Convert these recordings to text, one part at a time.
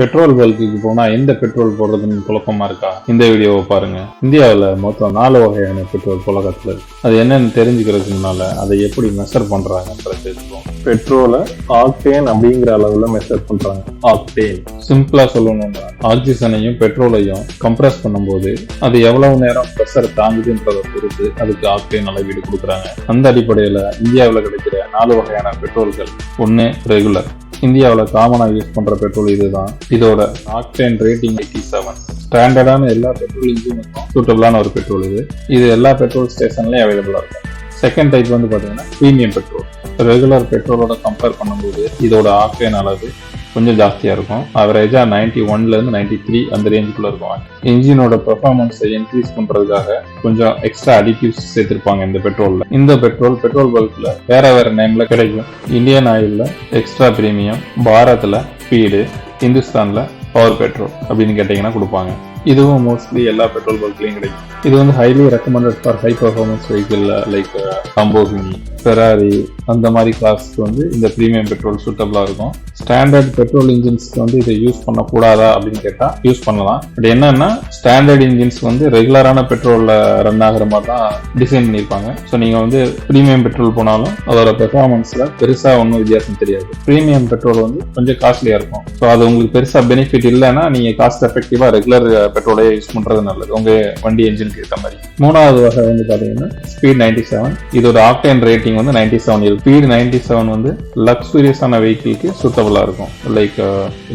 Petrol பல்க்குக்கு போனா எந்த petrol போடுறதுன்னு குழப்பமா இருக்கா? இந்த வீடியோவை பாருங்க. இந்தியாவில் மொத்தம் நாலு வகையான பெட்ரோல் புழக்கத்தில் அது என்னன்னு தெரிஞ்சுக்கிறதுக்கு முன்னால அதை எப்படி மெஷர் பண்ணுறாங்கன்ற தெரிஞ்சுக்கோம் பெட்ரோலை ஆக்டேன் அப்படிங்கிற அளவுல மெஷர் பண்றாங்க. ஆக்டேன் சிம்பிளா சொல்லணும்னா ஆக்சிஜனையும் பெட்ரோலையும் கம்ப்ரஸ் பண்ணும்போது அது எவ்வளவு நேரம் ப்ரெஷர் தாங்குதுன்றதை பொறுத்து அதுக்கு ஆக்டேன் அளவீடு கொடுக்குறாங்க. அந்த அடிப்படையில் இந்தியாவில் கிடைக்கிற நாலு வகையான பெட்ரோல்கள். ஒன்று ரெகுலர் இந்தியாவில் காமனாக யூஸ் பண்ணுற பெட்ரோல் இதுதான். இதோட ஆக்டேன் ரேட்டிங் எயிட்டி செவன் ஸ்டாண்டர்டான எல்லா பெட்ரோல் இன்ஜினுக்கும் சூட்டபிளான ஒரு பெட்ரோல் இது. இது எல்லா பெட்ரோல் ஸ்டேஷன்லையும் அவைலபிளாக இருக்கும் செகண்ட் டைப் வந்து பார்த்தீங்கன்னா ப்ரீமியம் பெட்ரோல் ரெகுலர் பெட்ரோலோட கம்பேர் பண்ணும்போது இதோட ஆக்டேன் அளவு கொஞ்சம் ஜாஸ்தியாக இருக்கும். அவரேஜாக நைன்டி ஒன்லேருந்து நைன்டி த்ரீ அந்த ரேஞ்சுக்குள்ளே இருக்கும். இன்ஜினோட பெர்ஃபார்மன்ஸை இன்க்ரீஸ் பண்ணுறதுக்காக கொஞ்சம் எக்ஸ்ட்ரா அடிட்டிவ்ஸ் சேர்த்துருப்பாங்க இந்த பெட்ரோலில் இந்த பெட்ரோல் பெட்ரோல் பல்கில் வேற வேற நேமில் கிடைக்கும். இந்தியன் ஆயிலில் எக்ஸ்ட்ரா பிரீமியம் பாரத்தில் ஸ்பீடு இந்துஸ்தானில் பவர் பெட்ரோல் அப்படின்னு கேட்டிங்கன்னா கொடுப்பாங்க. இதுவும் மோஸ்ட்லி எல்லா பெட்ரோல் பல்க்லையும் கிடைக்கும். இது வந்து highly recommended for high performance vehicle like Lamborghini Ferrari அந்த மாதிரி கார்ஸ்க்கு வந்து இந்த ப்ரீமியம் பெட்ரோல் சூட்டபிளாக இருக்கும். ஸ்டாண்டர்ட் பெட்ரோல் இன்ஜின்ஸ்க்கு வந்து இதை யூஸ் பண்ணக்கூடாதா அப்படின்னு கேட்டால் யூஸ் பண்ணலாம். பட் என்னன்னா ஸ்டாண்டர்ட் இன்ஜின்ஸ் வந்து ரெகுலரான பெட்ரோலில் ரன் ஆகிற மாதிரி தான் டிசைன் பண்ணியிருப்பாங்க. ஸோ நீங்கள் வந்து ப்ரீமியம் பெட்ரோல் போனாலும் அதோட பெர்ஃபார்மன்ஸில் பெருசாக ஒன்றும் வித்தியாசம் தெரியாது. ப்ரீமியம் பெட்ரோல் வந்து கொஞ்சம் காஸ்ட்லியாக இருக்கும். ஸோ அது உங்களுக்கு பெருசாக பெனிஃபிட் இல்லைன்னா நீங்கள் காஸ்ட் எஃபெக்டிவாக ரெகுலர் பெட்ரோலே யூஸ் பண்ணுறது நல்லது. உங்கள் வண்டி என்ஜினுக்கு ஏற்ற மாதிரி. மூணாவது வகை வந்து பார்த்தீங்கன்னா ஸ்பீட் நைன்டி செவன் இதோட ஆக்டேன் ரேட்டிங் வந்து நைன்டி செவன் இருக்கு ஸ்பீட் நைன்டி செவன் வந்து லக்ஸூரியஸான வெஹிக்கிளுக்கு சூட்டபுளாக இருக்கும். Like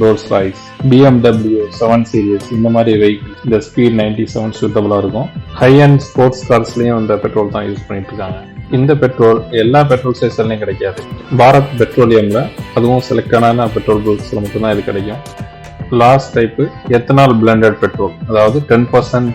Rolls Royce BMW seven series இந்த மாதிரி வெஹிக்கிள் இந்த ஸ்பீட் நைன்டி செவன் சூட்டபுளாக இருக்கும். ஹை அண்ட் ஸ்போர்ட்ஸ் கார்ஸ்லையும் இந்த பெட்ரோல் தான் யூஸ் பண்ணிட்டு இருக்காங்க இந்த பெட்ரோல் எல்லா பெட்ரோல் ஸ்டேஷன்லையும் கிடைக்காது. பாரத் பெட்ரோலியம்ல அதுவும் செலக்டான பெட்ரோல் பல்க்ஸ்ல மட்டும்தான் இது கிடைக்கும். Last type ethanol blended petrol அதாவது ten percent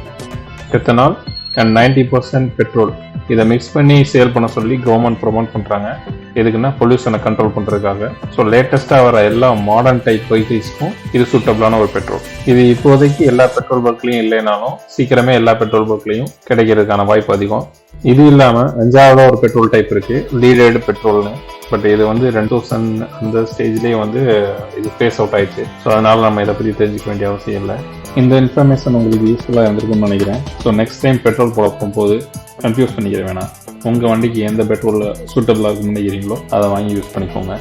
ethanol and ninety percent petrol இதை மிக்ஸ் பண்ணி சேல் பண்ண சொல்லி கவர்மெண்ட் ப்ரொமோட் பண்ணுறாங்க எதுக்குன்னா பொல்யூஷனை கண்ட்ரோல் பண்ணுறதுக்காக ஸோ லேட்டஸ்ட்டாக வர எல்லா மாடர்ன் டைப் வெஹிக்கிள்ஸ்க்கும் இது சூட்டபிளான ஒரு பெட்ரோல் இது இப்போதைக்கு எல்லா பெட்ரோல் பங்க்லையும் இல்லைனாலும் சீக்கிரமே எல்லா பெட்ரோல் பங்க்லையும் கிடைக்கிறதுக்கான வாய்ப்பு அதிகம். இது இல்லாமல் அஞ்சாவதா ஒரு பெட்ரோல் டைப் இருக்குது லீடட் பெட்ரோல்னு. பட் இது வந்து ரெண்டு தௌசண்ட் அந்த ஸ்டேஜ்லேயே வந்து இது ஃபேஸ் அவுட் ஆயிடுச்சு. ஸோ அதனால் நம்ம இதை பற்றி தெரிஞ்சுக்க வேண்டிய அவசியம் இல்லை. இந்த இன்ஃபர்மேஷன் உங்களுக்கு யூஸ்ஃபுல்லாக இருந்திருக்கும்னு நினைக்கிறேன். ஸோ நெக்ஸ்ட் டைம் பெட்ரோல் போட போகும்போது கன்ஃபியூஸ் பண்ணிக்கிற வேணாம். உங்கள் வண்டிக்கு எந்த பெட்ரோலில் சூட்டபிளாக இருக்குன்னு நினைக்கிறீங்களோ அதை வாங்கி யூஸ் பண்ணிக்கோங்க.